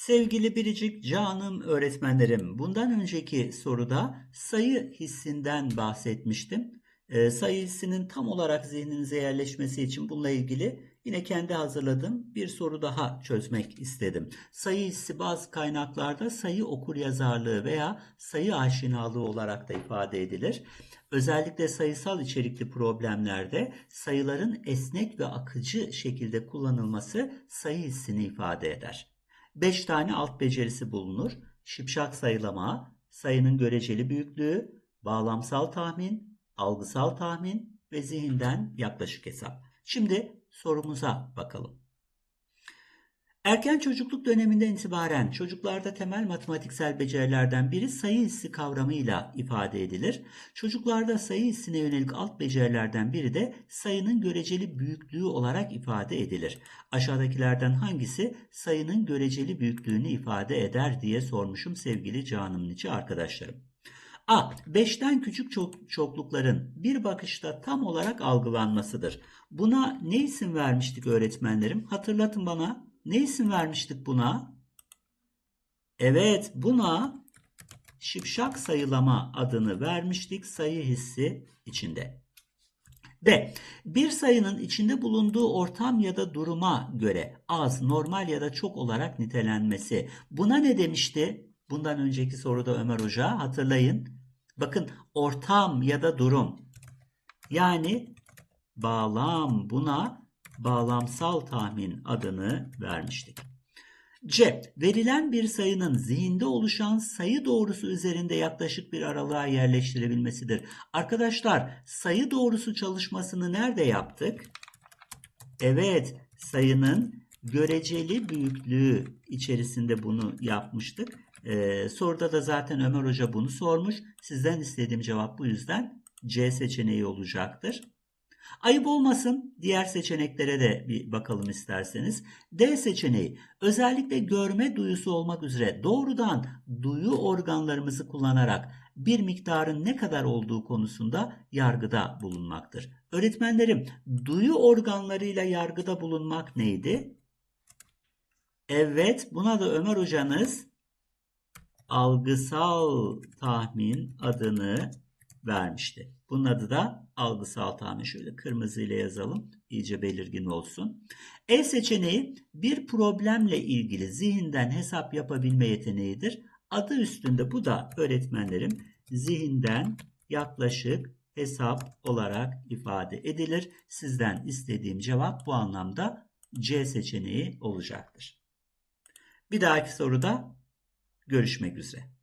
Sevgili biricik canım öğretmenlerim, bundan önceki soruda sayı hissinden bahsetmiştim. Ee, sayı hissinin tam olarak zihninize yerleşmesi için bununla ilgili yine kendi hazırladığım bir soru daha çözmek istedim. Sayı hissi bazı kaynaklarda sayı okuryazarlığı veya sayı aşinalığı olarak da ifade edilir. Özellikle sayısal içerikli problemlerde sayıların esnek ve akıcı şekilde kullanılması sayı hissini ifade eder. 5 tane alt becerisi bulunur. Şipşak sayılama, sayının göreceli büyüklüğü, bağlamsal tahmin, algısal tahmin ve zihinden yaklaşık hesap. Şimdi sorumuza bakalım. Erken çocukluk döneminden itibaren çocuklarda temel matematiksel becerilerden biri sayı hissi kavramıyla ifade edilir. Çocuklarda sayı hissine yönelik alt becerilerden biri de sayının göreceli büyüklüğü olarak ifade edilir. Aşağıdakilerden hangisi sayının göreceli büyüklüğünü ifade eder diye sormuşum sevgili canım niçi arkadaşlarım. A. 5'ten küçük çok, çoklukların bir bakışta tam olarak algılanmasıdır. Buna ne isim vermiştik öğretmenlerim? Hatırlatın bana. Ne isim vermiştik buna? Evet, buna şipşak sayılama adını vermiştik sayı hissi içinde. D. Bir sayının içinde bulunduğu ortam ya da duruma göre az, normal ya da çok olarak nitelenmesi. Buna ne demişti? Bundan önceki soruda Ömer Hoca hatırlayın. Bakın ortam ya da durum. Yani bağlam buna bağlamsal tahmin adını vermiştik. C. Verilen bir sayının zihinde oluşan sayı doğrusu üzerinde yaklaşık bir aralığa yerleştirebilmesidir. Arkadaşlar sayı doğrusu çalışmasını nerede yaptık? Evet sayının göreceli büyüklüğü içerisinde bunu yapmıştık. Ee, soruda da zaten Ömer Hoca bunu sormuş. Sizden istediğim cevap bu yüzden C seçeneği olacaktır. Ayıp olmasın diğer seçeneklere de bir bakalım isterseniz. D seçeneği özellikle görme duyusu olmak üzere doğrudan duyu organlarımızı kullanarak bir miktarın ne kadar olduğu konusunda yargıda bulunmaktır. Öğretmenlerim duyu organlarıyla yargıda bulunmak neydi? Evet buna da Ömer hocanız algısal tahmin adını vermişti. Bunun adı da algısal tahmin. Şöyle kırmızı ile yazalım. iyice belirgin olsun. E seçeneği bir problemle ilgili zihinden hesap yapabilme yeteneğidir. Adı üstünde bu da öğretmenlerim zihinden yaklaşık hesap olarak ifade edilir. Sizden istediğim cevap bu anlamda C seçeneği olacaktır. Bir dahaki soruda görüşmek üzere.